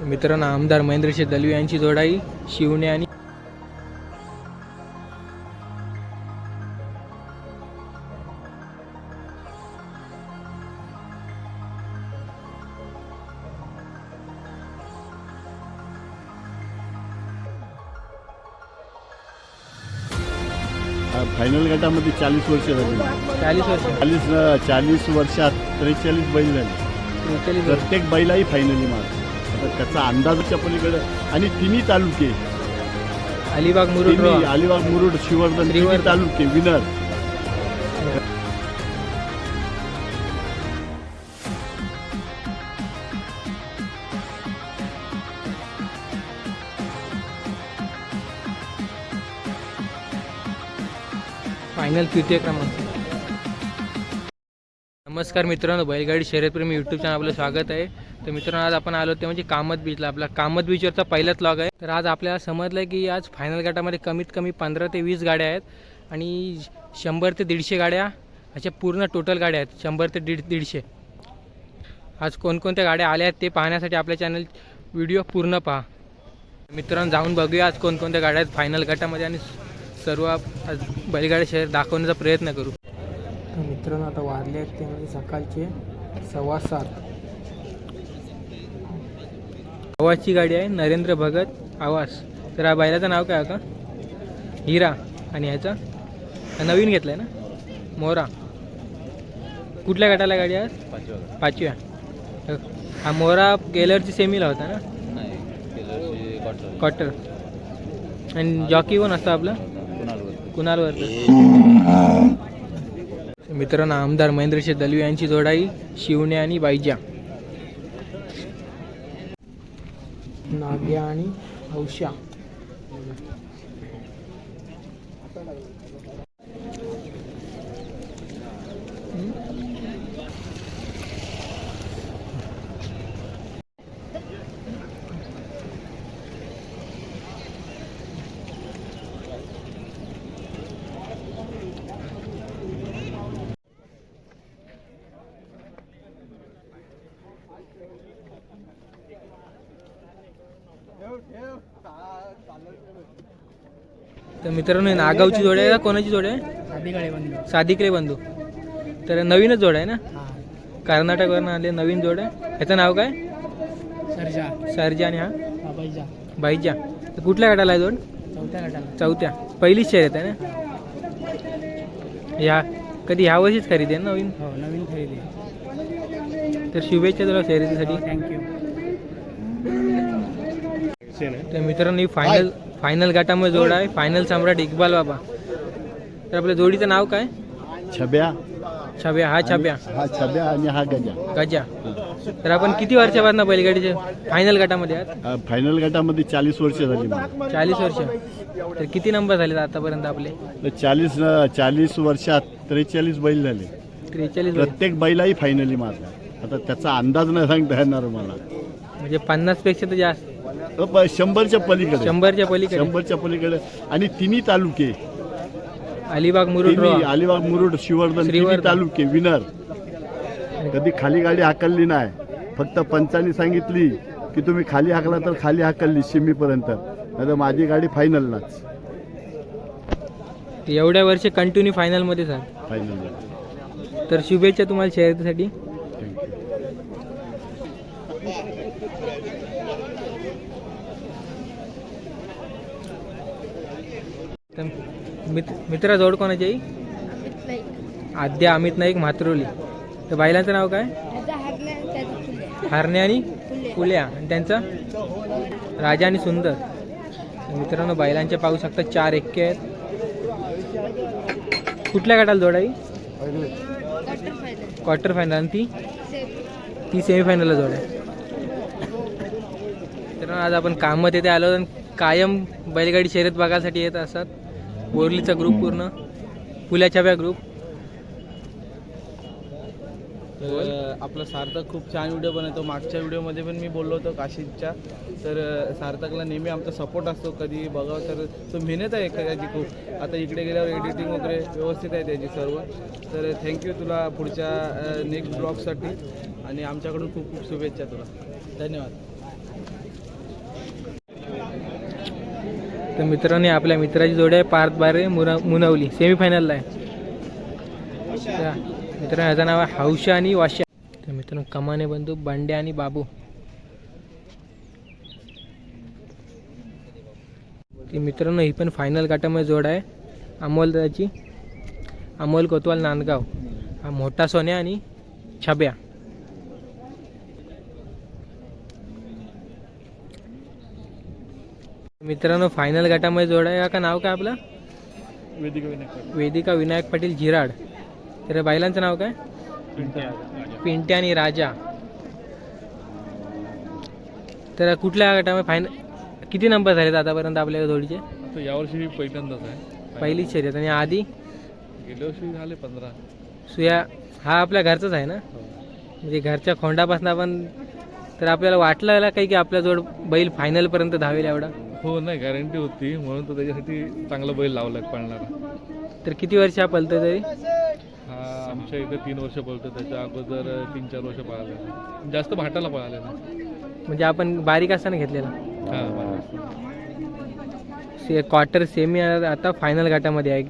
मित्रांनो आमदार महेंद्रशेठ दलवी यांची जोडाई शिवणे आणि फायनल गटामध्ये चाळीस वर्ष झाली. चाळीस वर्ष. चाळीस चाळीस वर्षात त्रेचाळीस बैल झाले. त्रेचाळीस. प्रत्येक बैलाही फायनली मार त्याचा अंदाजाच्या पलीकडे. आणि तिन्ही तालुके. अलिबाग मुरुड तिन्ही. अलिबाग मुरुड शिवर्धन तिन्ही श्रीवर्धन. तालुके विनर फायनल तृतीय क्रमांक. नमस्कार मित्रांनो बैलगाडी शर्यतप्रेमी यूट्यूब चॅनल आपलं स्वागत आहे. तर मित्रांनो आज आपण आलो ते म्हणजे कामत बीचला आपला कामत बीचवरचा पहिलाच लॉग आहे. तर आज आपल्याला समजलं की आज फायनल गटामध्ये कमीत कमी पंधरा ते वीस गाड्या आहेत आणि शंभर ते दीडशे गाड्या अशा पूर्ण टोटल गाड्या आहेत. शंभर ते दीड दीडशे. आज कोणकोणत्या गाड्या आल्या आहेत ते पाहण्यासाठी आपल्या चॅनल व्हिडिओ पूर्ण पहा. मित्रांनो जाऊन बघूया आज कोणकोणत्या गाड्या आहेत फायनल गटामध्ये आणि सर्व आज बैलगाडी शहर दाखवण्याचा प्रयत्न करू. मित्रांनो आता वाजले आहेत ते म्हणजे सकाळचे सव्वा सात. आवाजची गाडी आहे नरेंद्र भगत आवाज तर हा बैलाचं नाव काय का? हिरा. आणि ह्याचा? नवीन घेतला आहे ना? मोरा. कुठल्या गटाला गाडी आज? पाचव्या. हा मोरा गेलरची सेमीला होता ना? क्वार्टर आणि जॉकी कोण असतं आपलं? कुणालवर मित्रांनो आमदार महेंद्रशे दलवी यांची जोडाई शिवणे आणि बायजा नाग्या आणि हौशा. तर मित्रांनो ही नागावची जोड आहे का? कोणाची जोड आहे? साधिकरे बंधू. तर नवीनच जोड आहे ना? कर्नाटकवरून आले नवीन जोड आहे. ह्याचं नाव काय? सरजा. सरजा आणि हा? बाईजा. तर कुठल्या गटाला आहे जोड? चौथ्या गटाला. चौथ्या. पहिलीच शर्यत आहे ना? ह्या कधी ह्या वर्षीच खरेदी आहे ना नवीन? हो नवीन खरेदी तर शुभेच्छा तुला शर्यतीसाठी थँक्यू तर मित्रांनो ही फायनल फायनल गटामध्ये जोड आहे. फायनल सम्राट इक्बाल बाबा. तर आपल्या जोडीचं नाव काय? छब्या. छब्या. हा छब्या. हा छब्या आणि हा गजा. गजा. तर आपण किती वर्षापासून बैलगाडीचे फायनल गटामध्ये आहात? फायनल गटामध्ये चाळीस वर्ष झाली मला. चाळीस वर्ष. तर किती नंबर झाले आतापर्यंत आपले? तर चाळीस चाळीस वर्षात त्रेचाळीस बैल झाले. त्रेचाळीस बैल. प्रत्येक बैलाही फायनली मारला आता त्याचा अंदाज नाही सांगता येणार मला. म्हणजे पन्नासपेक्षा तर जास्त. शंभरच्या पलीकडे. शंभरच्या पलीकडे. शंभरच्या पलीकडे. आणि तिन्ही तालुके. अलिबाग मुरुड तिन्ही रोहा अलिबाग मुरुड शिवर्धन तिन्ही श्रीवर्धन. तालुके विनर. कधी खाली गाडी हाकलली नाही. फक्त पंचांनी सांगितली की तुम्ही खाली हाकला तर खाली हाकलली शिमीपर्यंत. नाही तर माझी गाडी फायनललाच एवढ्या वर्ष कंटिन्यू फायनलमध्ये झालं फायनलला तर शुभेच्छा तुम्हाला शर्यतीसाठी तर मित्र मित्राजवळ कोणाची आई आद्या अमित नाईक म्हात्रोली. तर बायलांचं नाव काय? हारणे आणि फुल्या. आणि त्यांचा? राजा आणि सुंदर. तर मित्रांनो बैलांचे पाहू शकता चार एक्के आहेत. कुठल्या गटाला जोडाई क्वार्टर फायनल. आणि ती? ती सेमीफायनलला जोड आहे. तर आज आपण कामत येथे आलो आणि कायम बैलगाडी शर्यत बघायसाठी येत असतात बोरलीचा ग्रुप पूर्ण. पुल्याच्या व्या ग्रुप तर आपला सार्थक खूप छान व्हिडिओ बनवतो. मागच्या व्हिडिओमध्ये पण मी बोललो होतो काशीदच्या. तर सार्थकला नेहमी आमचा सपोर्ट असतो. कधी बघावं तर तो मेहनत आहे त्याची खूप. आता इकडे गेल्यावर एडिटिंग वगैरे व्यवस्थित आहे त्याची सर्व. तर थँक्यू तुला पुढच्या नेक्स्ट ब्लॉगसाठी आणि आमच्याकडून खूप खूप शुभेच्छा तुला. धन्यवाद. तर मित्रांनी आपल्या मित्राची जोडी आहे पार्थ बारे मुना मुनवली. सेमीफायनलला आहे. मित्रांनो ह्याचं नाव आहे हौशा आणि वाशा. तर मित्रांनो कमाने बंधू बांडे आणि बाबू. ती मित्रांनो ही पण फायनल गाठामध्ये जोड आहे. अमोल दाची अमोल कोतवाल नांदगाव. हा मोठा सोन्या आणि छब्या. मित्रांनो फायनल गटामध्ये जोड आहे का नाव काय आपलं? वेदिका विनायक पाटील. झिराड तर बैलांचं नाव काय? पिंट्या. आणि राजा. तर कुठल्या गटामध्ये फायनल किती नंबर झालेत आतापर्यंत आपल्या जोडीचे? यावर्षी पहिल्यांदाच आहे. पहिली शर्यत. आणि आधी? गेल्या वर्षी झाले पंधरा. सुया हा आपल्या घरचाच आहे ना? म्हणजे घरच्या खोंडापासून आपण तर आपल्याला वाटलं काही की आपल्या जोड बैल फायनलपर्यंत धावेल एवढा? हो नाही गॅरंटी होती. म्हणून तर त्याच्यासाठी चांगला बैल लावला पळणारा. तर किती वर्ष हा पलतोय तरी? हा आमच्या इथे तीन वर्ष पळतो त्याच्या अगोदर तीन चार वर्ष पळाले. जास्त भाटाला पळाले ना म्हणजे आपण बारीक असताना घेतलेला? हा बरं. से क्वार्टर सेमी आता फायनल गटामध्ये आहे.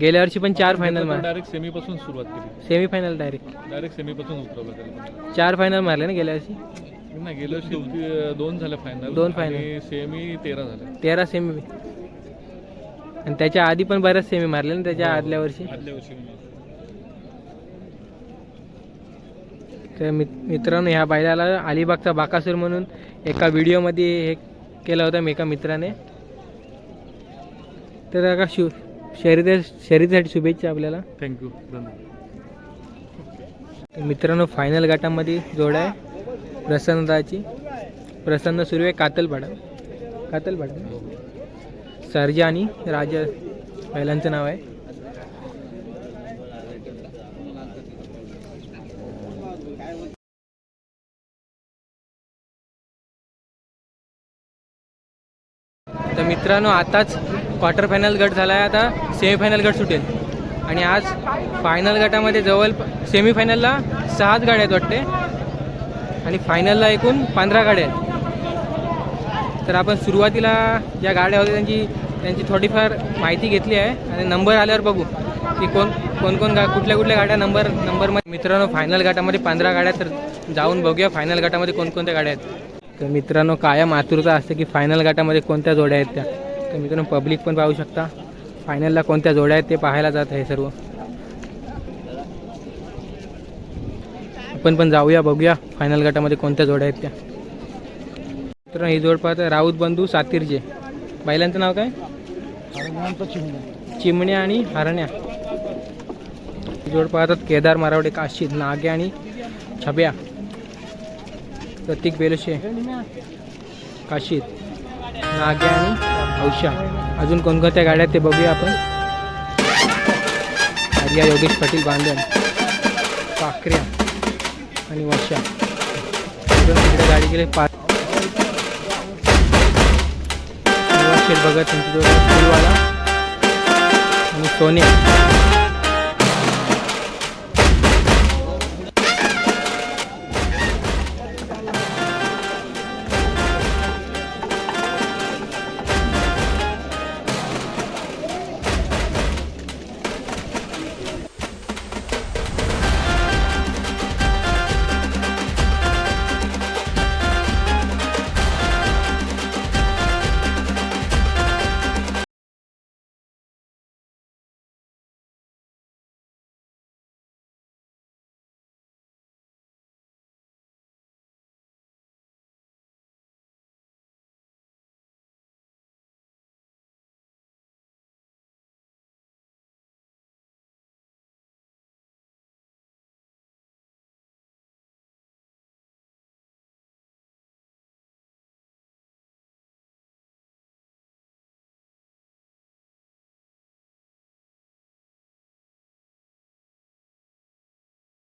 गेल्या वर्षी पण चार फायनल डायरेक्ट सेमीपासून सुरुवात केली. सेमी फायनल डायरेक्ट डायरेक्ट सेमीपासून उतरवलं त्याला. चार फायनल मारले ना गेल्या वर्षी? नाही गेल्या वर्षी ती- दोन झाले फायनल दोन final. सेमी तेरा झाले. तेरा सेमी आणि त्याच्या आधी पण बऱ्याच सेमी मारले ना त्याच्या आदल्या वर्षी? आदल्या वर्षी तर मित मित्रांनो ह्या बैलाला अलिबागचा बाकासूर म्हणून एका व्हिडिओमध्ये हे केलं होतं मी एका मित्राने. तर का शु शर्यती शर्यतीसाठी शुभेच्छा आपल्याला. थँक्यू धन्यवाद. तर मित्रांनो फायनल गटामध्ये जोड आहे. प्रसन्नताची प्रसन्न सुर्वे कातलपाडा कातलपाडा सरजा आणि राजा बैलांचं नाव आहे. तर मित्रांनो आताच क्वार्टर फायनल गट झाला आहे आता सेमीफायनल गट सुटेल. आणि आज फायनल गटामध्ये जवळ सेमीफायनलला सहाच गाड्या आहेत वाटते. आणि फायनलला एकूण पंधरा गाड्या आहेत. तर आपण सुरुवातीला ज्या गाड्या होत्या त्यांची त्यांची थोडीफार माहिती घेतली आहे. आणि नंबर आल्यावर बघू की कोण कोण कोण गा कुठल्या कुठल्या गाड्या नंबर नंबरमध्ये मित्रांनो फायनल गटामध्ये पंधरा गाड्या तर जाऊन बघूया फायनल गटामध्ये कोणकोणत्या गाड्या आहेत. तर मित्रांनो कायम आतुरता असते की फायनल गटामध्ये कोणत्या जोड्या आहेत त्या. तर मित्रांनो पब्लिक पण पाहू शकता. फायनलला कोणत्या जोड्या आहेत ते पाहायला जात आहे सर्व. आपण पण जाऊया बघूया फायनल गटामध्ये कोणत्या जोड्या आहेत त्या. तर ही जोड पाहत राऊत बंधू सातीरचे बैलांचं नाव काय? चिमण्या आणि हरण्या. ही जोड पाहतात केदार मारावडे काशीद नागे आणि छब्या. प्रतीक बेलशे काशीद नागे आणि औषा. अजून कोणकोणत्या गाड्या आहेत ते बघूया आपण. आर्या योगेश पाटील बांधण काकऱ्या. आणि वर्षा. तिकडे गाडी गेले पाच. बघा बघत त्यांची फुलवाला आणि सोने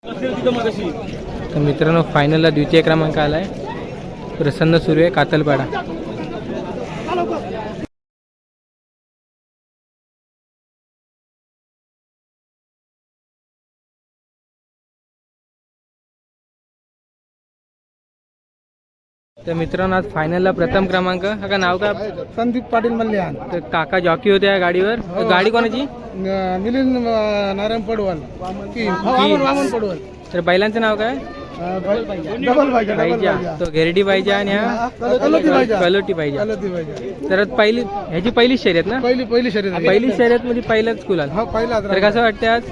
तर मित्रांनो फायनलला द्वितीय क्रमांक आला आहे प्रसन्न सुर्वे कातलपाडा. तर मित्रांनो आज फायनलला प्रथम क्रमांक. का नाव का संदीप पाटील मल्ल्यान तर काका जॉकी होते या गाडीवर. तर गाडी कोणाची? मिलिंद नारायण पडवल. की वामन वामन पडवल. तर बैलांचं नाव काय? डबल पाहिजे तो घेरडी पाहिजे आणि हा कलोटी पाहिजे तर पहिली ह्याची पहिलीच शर्यत ना? पहिली पहिली शर्यत पहिली शर्यत म्हणजे पहिलाच कुलाल. हा पहिला तर कसं वाटतं आज?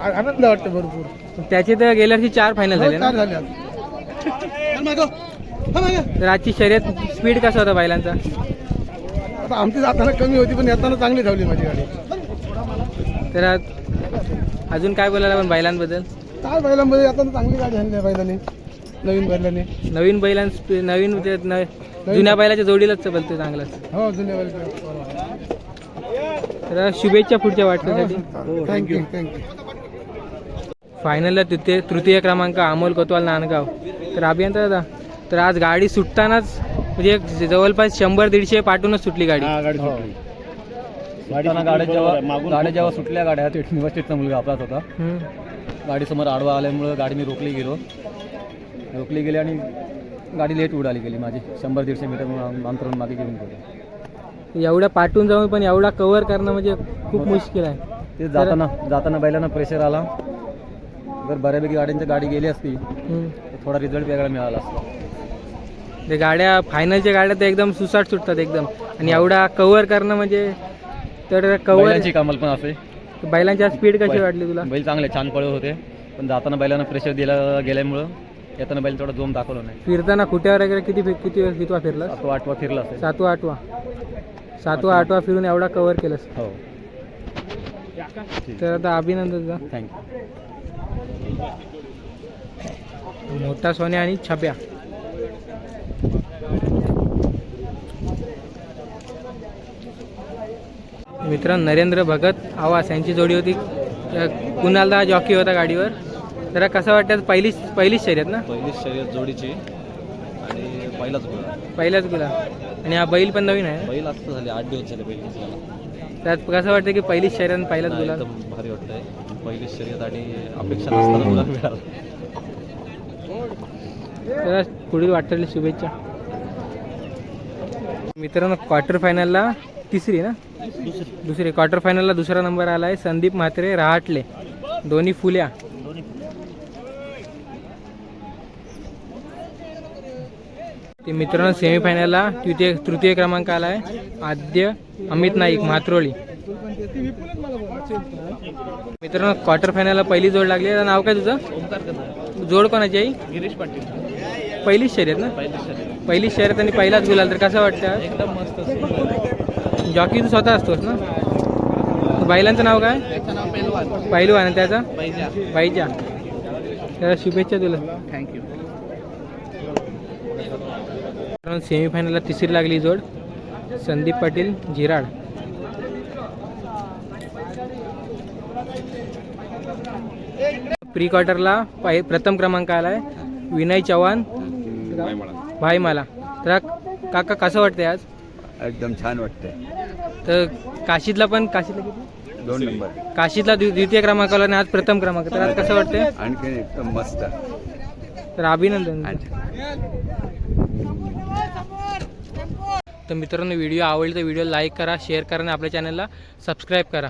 आनंद वाटतो भरपूर. त्याचे तर गेल्या वर्षी चार फायनल झाले ना? झाले आज. तर आजची शर्यत स्पीड कसा होता बैलांचा? आता आमची जाताना कमी होती पण येताना चांगली धावली माझी गाडी. तर आज अजून काय बोलायला पण बैलांबद्दल? काय बैलांमध्ये येताना चांगली गाडी आणली बैलाने नवीन बैलाने. नवीन बैलां नवीन जुन्या बैलाच्या जोडीलाच बोलतो चांगलाच. हो जुन्या बैल तर शुभेच्छा पुढच्या वाटण्यासाठी थँक्यू थँक्यू फायनलला तृतीय तृतीय क्रमांक अमोल कोतवाल नांदगाव. तर अभियंता दादा तर आज गाडी सुटतानाच म्हणजे एक जवळपास शंभर दीडशे पाठूनच सुटली गाडी. गाडी गाड्या जेव्हा गाड्या. जेव्हा सुटल्या गाड्या ते युनिव्हर्सिटीचा मुलगा आपलाच होता. हम्म. गाडीसमोर आडवा आल्यामुळं गाडी मी रोखली गेलो. रोखली गेली आणि गाडी लेट उडाली गेली माझी. शंभर दीडशे मीटर अंतरून मागे घेऊन गेलो. एवढ्या पाठून जाऊन पण एवढा कव्हर करणं म्हणजे खूप मुश्किल आहे. ते जाताना जाताना बैलांना प्रेशर आला. जर बऱ्यापैकी गाड्यांची गाडी गेली असती हम्म. तर थोडा रिझल्ट वेगळा मिळाला असता. ते गाड्या फायनलच्या गाड्या तर एकदम सुसाट सुटतात एकदम. आणि एवढा कव्हर करणं म्हणजे तर कव्हर बैलांची कामल पण असे. बैलांच्या स्पीड कशी वाटली तुला? बैल चांगले छान पळत होते. पण जाताना बैलांना प्रेशर दिला गेल्यामुळं येताना बैल थोडा जोम दाखवला नाही. फिरताना खुट्यावर वगैरे किती फि- किती वेळ कितवा फिरला तो आठवा फिरला असेल. सातवा आठवा. सातवा आठवा फिरून एवढा कव्हर केलंस. हो. तर आता अभिनंदन तुझा. थँक्यू मोठा सोन्या आणि छाप्या मित्र नरेंद्र भगत आवास यांची जोडी होती. अ, कुणालदा जॉकी होता गाडीवर. जरा कसं वाटतं पहिलीच पहिलीच शर्यत ना? पहिलीच शर्यत जोडीची. आणि पहिलाच गोळ पहिल्याच गुला आणि हा बैल पण नवीन आहे. बैल आत्ता झाले आठ दिवस झाले बैल त्यात कसं वाटतं की पहिलीच शर्यत आणि पहिलाच गुला एकदम भारी वाटतंय. पहिलीच शर्यत आणि अपेक्षा नसताना मिळाला. तर पुढील वाटलेली शुभेच्छा. मित्रांनो क्वार्टर फायनलला तिसरी ना? दुसरी. क्वार्टर फायनलला दुसरा नंबर आला आहे संदीप म्हात्रे रहाटले. दोन्ही फुल्या. ते मित्रांनो सेमीफायनलला तृतीय तृतीय क्रमांक आला आहे आद्य अमित नाईक म्हात्रोळी. मित्रांनो क्वार्टर फायनलला पहिली जोड लागली. आहे. नाव काय तुझं? जोड कोणाची आई? गिरीश पाटील पहिलीच शर्यत ना? पहिली शर्यत. आणि पहिलाच गुलाल. तर कसं वाटतं? एकदम मस्त जॉकी तू स्वतः असतोस ना? बैलांचं नाव काय? त्याचं पहिलू आणि त्याचा? पाहिजे बाईच्या त्याला शुभेच्छा तुला. थँक्यू कारण सेमीफायनलला तिसरी लागली जोड. संदीप पाटील झिराड प्री क्वार्टरला पाहि प्रथम क्रमांक आला आहे विनय चव्हाण. भाई मला तर काका कसं वाटतंय आज? एकदम छान वाटतंय. तर काशीतला पण काशीतला किती? दोन नंबर. काशीतला द्वि- द्वितीय क्रमांकाला आणि आज प्रथम क्रमांक. तर आज कसं वाटतंय? आणखी एकदम मस्त. तर अभिनंदन. तर मित्रांनो व्हिडिओ आवडली तर व्हिडिओ लाईक करा शेअर करा आणि आपल्या चॅनलला सबस्क्राईब करा.